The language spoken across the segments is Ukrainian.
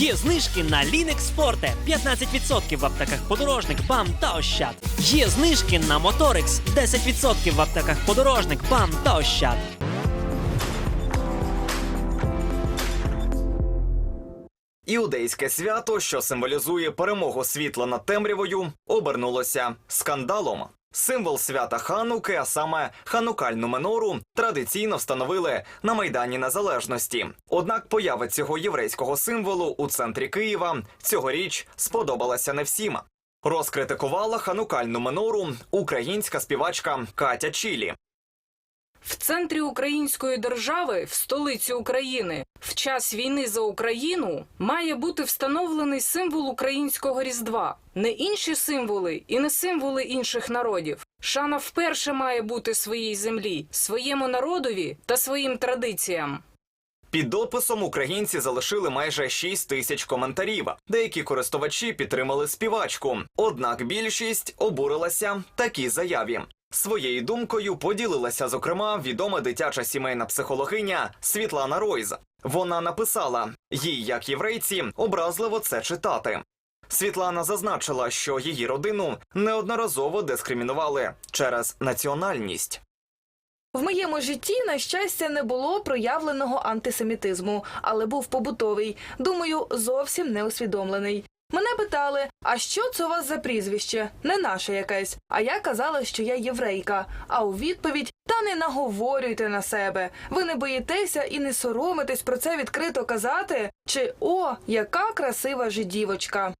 Є знижки на Linux Forte 15% в аптеках подорожник, БАМ та Ощад. Є знижки на Motorix 10% в аптеках подорожник, БАМ та Ощад. Іудейське свято, що символізує перемогу світла над темрявою, обернулося скандалом. Символ свята Хануки, а саме ханукальну менору, традиційно встановили на Майдані Незалежності. Однак поява цього єврейського символу у центрі Києва цьогоріч сподобалася не всім. Розкритикувала ханукальну менору українська співачка Катя Чілі. В центрі української держави, в столиці України, в час війни за Україну має бути встановлений символ українського різдва, не інші символи і не символи інших народів. Шана вперше має бути своїй землі, своєму народові та своїм традиціям. Під дописом українці залишили майже 6 тисяч коментарів. Деякі користувачі підтримали співачку, однак більшість обурилася такій заяві. Своєю думкою поділилася зокрема відома дитяча сімейна психологиня Світлана Ройз. Вона написала: їй, як єврейці, образливо це читати. Світлана зазначила, що її родину неодноразово дискримінували через національність. В моєму житті, на щастя, не було проявленого антисемітизму, але був побутовий. Думаю, зовсім не усвідомлений. Мене питали: а що це у вас за прізвище? Не наше якесь. А я казала, що я єврейка. А у відповідь та не наговорюйте на себе. Ви не боїтеся і не соромитесь про це відкрито казати? Чи о, яка красива жидівочка?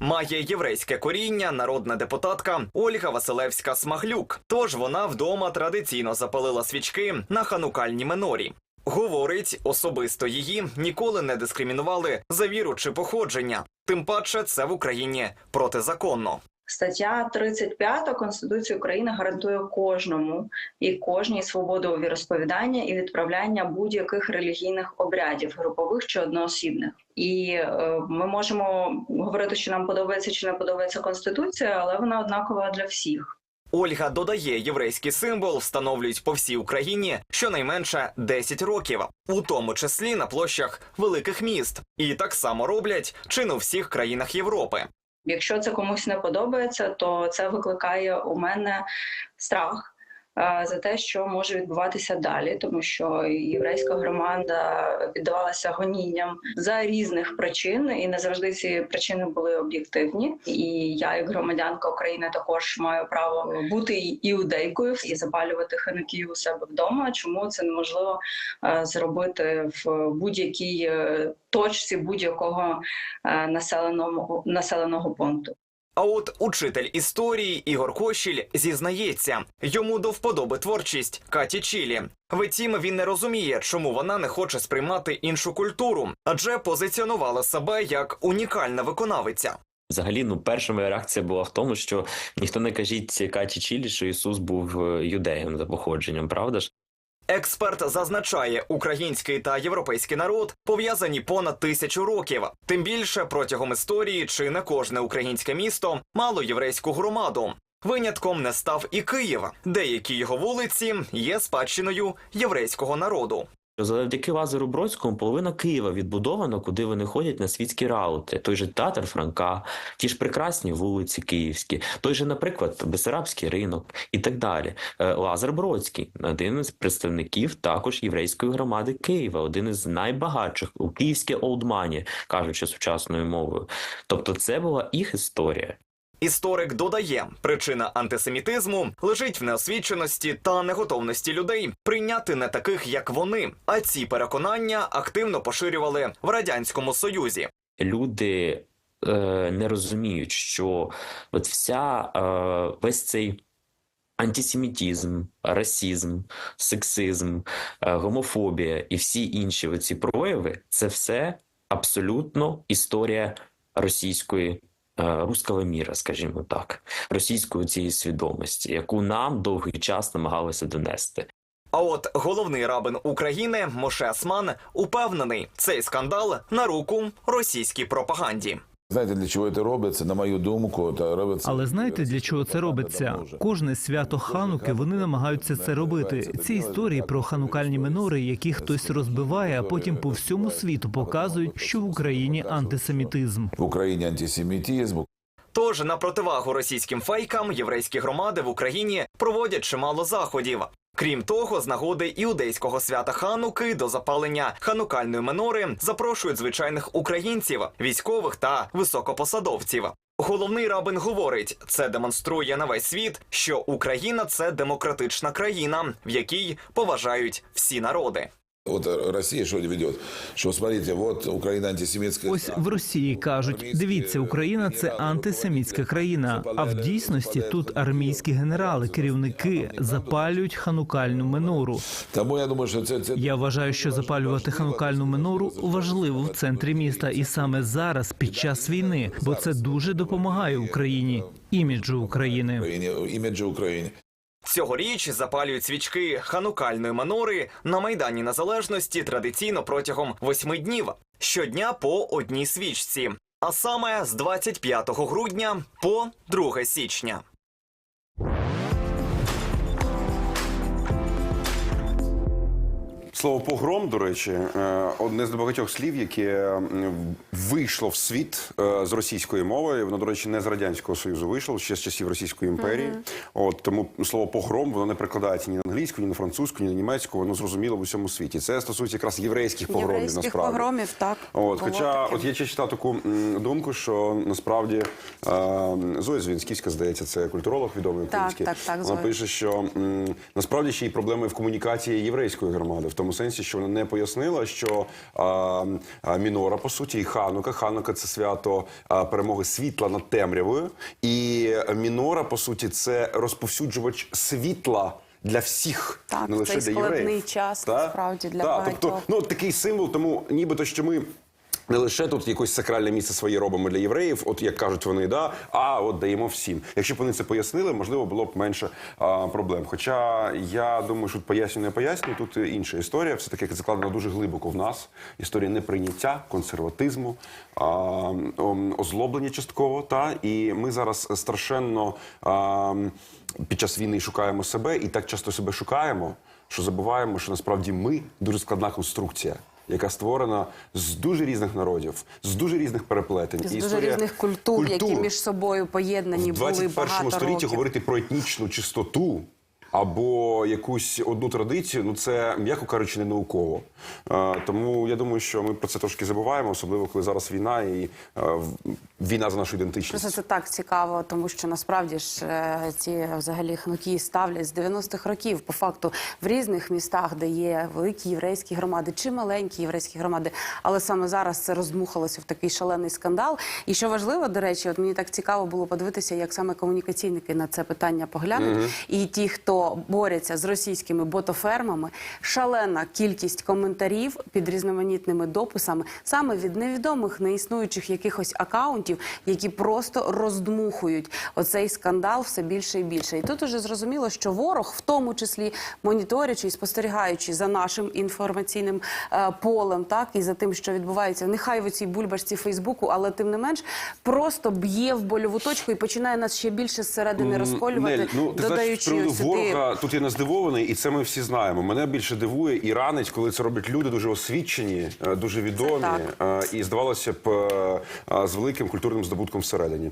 Має єврейське коріння народна депутатка Ольга Василевська Смаглюк. Тож вона вдома традиційно запалила свічки на ханукальній менорі. Говорить, особисто її ніколи не дискримінували за віру чи походження. Тим паче це в Україні протизаконно. Стаття 35 Конституції України гарантує кожному і кожній свободу віросповідання і відправляння будь-яких релігійних обрядів, групових чи одноосібних. І е, ми можемо говорити, що нам подобається чи не подобається конституція, але вона однакова для всіх. Ольга додає, єврейський символ встановлюють по всій Україні щонайменше 10 років, у тому числі на площах великих міст, і так само роблять чи не у всіх країнах Європи. Якщо це комусь не подобається, то це викликає у мене страх за те, що може відбуватися далі, тому що єврейська громада піддавалася гонінням за різних причин, і не завжди ці причини були об'єктивні. І я, як громадянка України, також маю право бути іудейкою і запалювати ханукію у себе вдома. Чому це неможливо е, зробити в будь-якій е, точці будь-якого е, населеного населеного пункту? А от учитель історії Ігор Кощіль зізнається, йому до вподоби творчість Каті Чілі. Втім, він не розуміє, чому вона не хоче сприймати іншу культуру, адже позиціонувала себе як унікальна виконавиця. Взагалі, ну перша моя реакція була в тому, що ніхто не кажіть Каті Чілі, що Ісус був е, юдеєм за походженням, правда ж? Експерт зазначає, український та європейський народ пов'язані понад тисячу років. Тим більше протягом історії чи не кожне українське місто мало єврейську громаду. Винятком не став і Київ. Деякі його вулиці є спадщиною єврейського народу. Завдяки Лазару Бродському половина Києва відбудовано, куди вони ходять на світські раути. Той же театр Франка, ті ж прекрасні вулиці Київські, той же, наприклад, Бесарабський ринок і так далі. Е, Лазар Бродський, один із представників також єврейської громади Києва, один із найбагатших у київське олдмані, кажучи сучасною мовою. Тобто, це була їх історія. Історик додає, причина антисемітизму лежить в неосвіченості та неготовності людей прийняти не таких, як вони. А ці переконання активно поширювали в радянському союзі. люди е, не розуміють, що от вся е, весь цей антисемітизм, расізм, сексизм, е, гомофобія і всі інші оці прояви це все абсолютно історія російської. Е, Руского міра, скажімо так, російської цієї свідомості, яку нам довгий час намагалися донести. А от головний рабин України Моше Асман упевнений, цей скандал на руку російській пропаганді. Знаєте, для чого це робиться? На мою думку, та робиться. Але знаєте, для чого це робиться? Кожне свято Хануки вони намагаються це робити. Ці історії про ханукальні минори, які хтось розбиває, а потім по всьому світу показують, що в Україні антисемітизм. в Україні антисемітизм. Тож на противагу російським фейкам єврейські громади в Україні проводять чимало заходів. Крім того, з нагоди іудейського свята Хануки до запалення ханукальної минори запрошують звичайних українців, військових та високопосадовців. Головний рабин говорить, це демонструє на весь світ, що Україна це демократична країна, в якій поважають всі народи. От Росія що веде? Що смотрите, от Україна антисемітська. Ось в Росії кажуть: дивіться, Україна це антисемітська країна. А в дійсності тут армійські генерали, керівники запалюють ханукальну минору. Тому я думаю, що це, це Я вважаю, що запалювати ханукальну минору важливо в центрі міста, і саме зараз, під час війни, бо це дуже допомагає Україні, іміджу України. Іміджу України. Цьогоріч запалюють свічки ханукальної манори на Майдані Незалежності традиційно протягом восьми днів, щодня по одній свічці, а саме з 25 грудня по 2 січня. Слово погром, до речі, е, одне з небагатьох слів, яке вийшло в світ е, з російської мови. Воно, до речі, не з радянського союзу вийшло ще з часів Російської імперії. От тому слово погром воно не прикладається ні на англійську, ні на французьку, ні на німецьку. Воно зрозуміло в усьому світі. Це стосується якраз єврейських погромів. Єврейських насправді погромів, так. От, хоча, таке. от я ще читав таку думку, що насправді е, Зоя Звінськівська, здається, це культуролог відомий Так, український. так, так, Вона Зоя. пише, що насправді ще й проблеми в комунікації єврейської громади, в тому сенсі, що вона не пояснила, що а, а, мінора по суті і ханука. Ханука це свято а, перемоги світла над темрявою, і мінора по суті це розповсюджувач світла. Для всіх, Так, не лише цей для складний час, насправді, для Та, багатьох. Тобто, ну такий символ, тому нібито що ми. Не лише тут якось сакральне місце своє робимо для євреїв, от як кажуть вони, да, а от даємо всім. Якщо б вони це пояснили, можливо, було б менше а, проблем. Хоча я думаю, що тут пояснюю, не пояснюю, тут інша історія. Все таки закладена дуже глибоко в нас. Історія неприйняття, консерватизму, а, озлоблення частково. Та і ми зараз страшенно а, під час війни шукаємо себе і так часто себе шукаємо, що забуваємо, що насправді ми дуже складна конструкція яка створена з дуже різних народів, з дуже різних переплетень. з І дуже різних культур, які між собою поєднані в були 21 багато столітті говорити про етнічну чистоту. Або якусь одну традицію, ну це м'яко кажучи, не науково. Е, тому я думаю, що ми про це трошки забуваємо, особливо коли зараз війна і е, війна за нашу ідентичність. Просто це так цікаво, тому що насправді ж е, ці взагалі хнуки ставлять з 90-х років по факту в різних містах, де є великі єврейські громади чи маленькі єврейські громади. Але саме зараз це роздмухалося в такий шалений скандал. І що важливо, до речі, от мені так цікаво було подивитися, як саме комунікаційники на це питання поглянуть. І ті, хто борються з російськими ботофермами, шалена кількість коментарів під різноманітними дописами саме від невідомих неіснуючих якихось акаунтів, які просто роздмухують оцей скандал все більше і більше. І тут уже зрозуміло, що ворог, в тому числі моніторячи і спостерігаючи за нашим інформаційним е, полем, так і за тим, що відбувається, нехай в цій бульбашці Фейсбуку, але тим не менш просто б'є в больову точку і починає нас ще більше зсередини розколювати, Нель, ну, ти додаючи сюди. ворога тут я не здивований, і це ми всі знаємо. Мене більше дивує і ранить, коли це роблять люди дуже освічені, е, дуже відомі, е, і здавалося б, з великим культурним здобутком всередині.